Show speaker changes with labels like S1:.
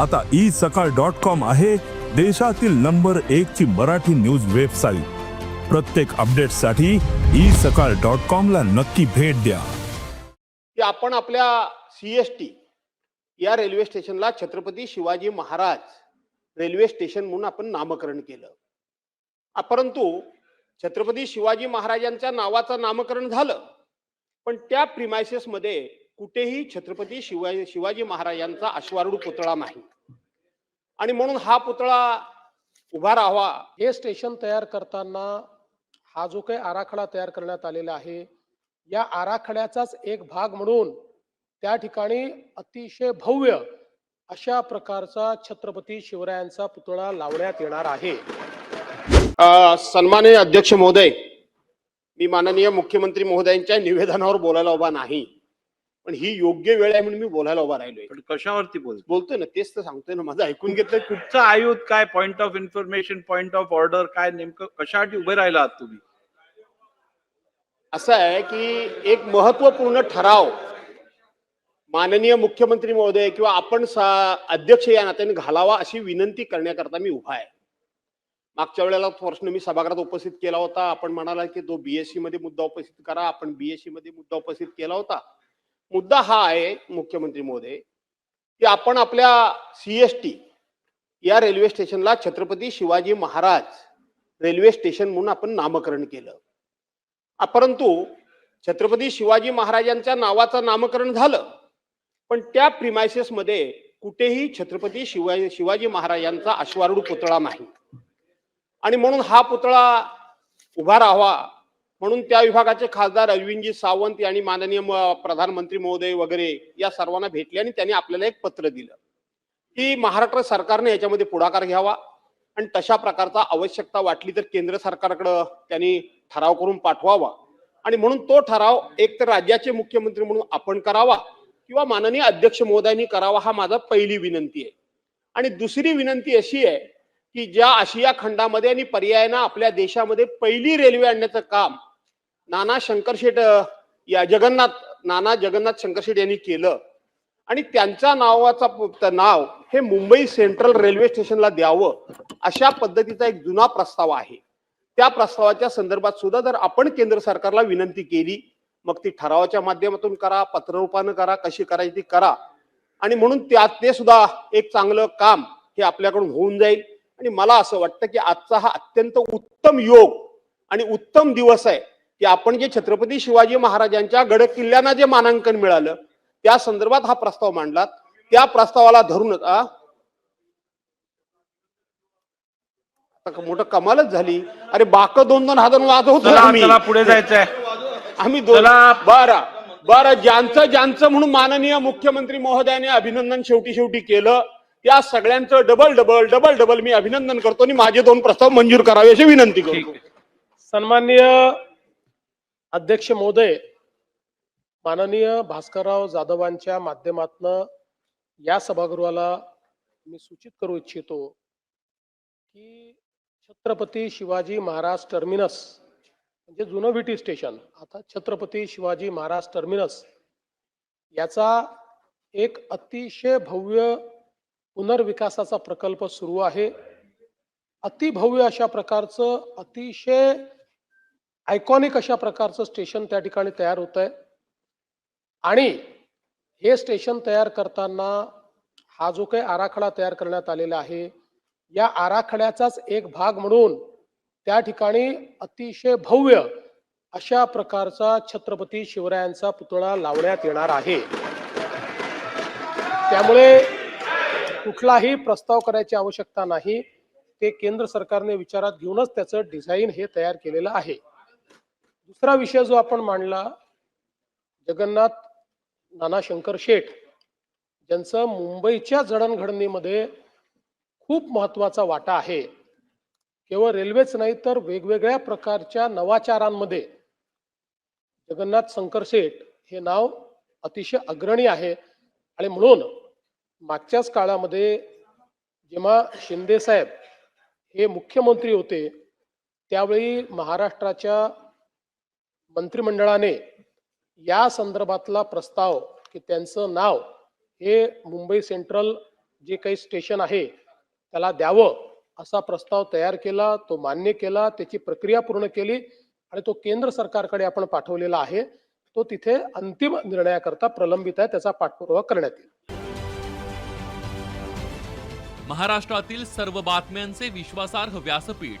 S1: आता ई सकाळ dot com आहे देशातील नंबर एक ची मराठी न्यूज वेबसाईट. प्रत्येक अपडेटसाठी ई सकाळ डॉट कॉम ला नक्की भेट द्या.
S2: की आपण आपल्या सी एस टी या रेल्वे स्टेशनला छत्रपती शिवाजी महाराज रेल्वे स्टेशन म्हणून आपण नामकरण केलं. परंतु छत्रपती शिवाजी महाराजांच्या नावाचं नामकरण झालं. पण त्या प्रिमायसेसमध्ये कुठेही छत्रपती शिवाजी शिवाजी महाराजांचा अश्वारूढ पुतळा नाही. आणि म्हणून हा पुतळा उभा राहावा.
S3: हे स्टेशन तयार करताना हा जो काही आराखडा तयार करण्यात आलेला आहे या आराखड्याचाच एक भाग म्हणून त्या ठिकाणी अतिशय भव्य अशा प्रकारचा छत्रपती शिवरायांचा पुतळा लावण्यात येणार आहे.
S2: सन्माननीय अध्यक्ष महोदय मी माननीय मुख्यमंत्री महोदयांच्या निवेदनावर बोलायला उभा नाही. पण ही योग्य वेळ आहे म्हणून मी बोलायला उभा राहिलोय.
S4: पण कशावरती बोल
S2: बोलतोय ना तेच तर सांगतोय ना माझं ऐकून घेतलं
S4: कुठचं आयुध काय? Point of information point of order काय नेमकं? कशासाठी उभे राहिला आहात तुम्ही?
S2: असं आहे की एक महत्त्वपूर्ण ठराव माननीय मुख्यमंत्री महोदय किंवा आपण अध्यक्ष या नात्याने घालावा अशी विनंती करण्याकरता मी उभा आहे. मागच्या वेळेला प्रश्न मी सभागृहात उपस्थित केला होता. आपण म्हणाला की तो बीएससी मध्ये मुद्दा उपस्थित करा. आपण बीएससी मध्ये मुद्दा उपस्थित केला होता. मुद्दा हा आहे मुख्यमंत्री मोदी की आपण आपल्या सी एस टी या रेल्वे स्टेशनला छत्रपती शिवाजी महाराज रेल्वे स्टेशन म्हणून आपण नामकरण केलं. परंतु छत्रपती शिवाजी महाराजांच्या नावाचं नामकरण झालं पण त्या प्रिमायसेसमध्ये कुठेही छत्रपती शिवाजी शिवाजी महाराजांचा अश्वारूढ पुतळा नाही. आणि म्हणून हा पुतळा उभा राहावा म्हणून त्या विभागाचे खासदार अरविंदजी सावंत यांनी माननीय म- प्रधानमंत्री महोदय वगैरे या सर्वांना भेटले आणि त्यांनी आपल्याला एक पत्र दिलं. की महाराष्ट्र सरकारने याच्यामध्ये पुढाकार घ्यावा आणि तशा प्रकारचा आवश्यकता वाटली तर केंद्र सरकारकडं त्यांनी ठराव करून पाठवावा. आणि म्हणून तो ठराव एक तर राज्याचे मुख्यमंत्री म्हणून आपण करावा किंवा माननीय अध्यक्ष महोदयांनी करावा हा माझा पहिली विनंती आहे. आणि दुसरी विनंती अशी आहे की ज्या आशिया खंडामध्ये आणि पर्यायानं आपल्या देशामध्ये पहिली रेल्वे आणण्याचं काम नाना शंकरशेठ अ, या जगन्नाथ नाना जगन्नाथ शंकरशेठ यांनी केलं. आणि त्यांच्या नावाचा नाव हे मुंबई सेंट्रल रेल्वे स्टेशनला द्यावं अशा पद्धतीचा एक जुना प्रस्ताव आहे. त्या प्रस्तावाच्या संदर्भात सुद्धा जर आपण केंद्र सरकारला विनंती केली मग ती ठरावाच्या माध्यमातून करा पत्ररूपानं करा कशी करायची ती करा. आणि म्हणून त्यात ते सुद्धा एक चांगलं काम हे आपल्याकडून होऊन जाईल. आणि मला असं वाटतं की आजचा हा अत्यंत उत्तम योग आणि उत्तम दिवस आहे. की आपण जे छत्रपती शिवाजी महाराजांच्या गड किल्ल्यांना जे मानांकन मिळालं त्या संदर्भात हा प्रस्ताव मांडला त्या प्रस्तावाला धरून आ? मोठं कमालच झाली अरे बाक दोन दोन हजार आम्ही
S4: चला पुढे जायचंय
S2: आम्ही दोन. बरं बरं ज्यांचं ज्यांचं म्हणून माननीय मुख्यमंत्री महोदयाने अभिनंदन शेवटी शेवटी केलं त्या सगळ्यांचं डबल डबल डबल डबल मी अभिनंदन करतो आणि माझे दोन प्रस्ताव मंजूर करावे अशी विनंती करतो
S4: आहे.
S3: अध्यक्ष महोदय माननीय भास्करराव जाधवांच्या माध्यमातनं या सभागृहाला मी सूचित करू इच्छितो की छत्रपती शिवाजी महाराज टर्मिनस म्हणजे जुनं विटी स्टेशन आता छत्रपती शिवाजी महाराज टर्मिनस याचा एक अतिशय भव्य पुनर्विकासाचा प्रकल्प सुरू आहे. अतिभव्य अशा प्रकारचं अतिशय आयकॉनिक अशा प्रकारचं स्टेशन त्या ठिकाणी तयार होत आहे आणि हे स्टेशन तयार करताना हा जो काही आराखडा तयार करण्यात आलेला आहे या आराखड्याचाच एक भाग म्हणून त्या ठिकाणी अतिशय भव्य अशा प्रकारचा छत्रपती शिवरायांचा पुतळा लावण्यात येणार आहे. त्यामुळे कुठलाही प्रस्ताव करायची आवश्यकता नाही. ते केंद्र सरकारने विचारात घेऊनच त्याचं डिझाईन हे तयार केलेलं आहे. दुसरा विषय जो आपण मांडला जगन्नाथ नाना शंकर शेठ ज्यांचं मुंबईच्या जडणघडणीमध्ये खूप महत्त्वाचा वाटा आहे. केवळ रेल्वेच नाही तर वेगवेगळ्या प्रकारच्या नवाचारांमध्ये जगन्नाथ शंकर शेठ हे नाव अतिशय अग्रणी आहे. आणि म्हणून मागच्याच काळामध्ये जेव्हा शिंदे साहेब हे मुख्यमंत्री होते त्यावेळी महाराष्ट्राच्या मंत्रिमंडळाने या संदर्भातला प्रस्ताव की त्यांचं नाव हे मुंबई सेंट्रल जे काही स्टेशन आहे त्याला द्यावं असा प्रस्ताव तयार केला तो मान्य केला त्याची प्रक्रिया पूर्ण केली आणि तो केंद्र सरकारकडे आपण पाठवलेला आहे तो तिथे अंतिम निर्णयाकरता प्रलंबित आहे त्याचा पाठपुरावा करण्यात येईल.
S5: महाराष्ट्रातील सर्व बातम्यांचे विश्वासार्ह व्यासपीठ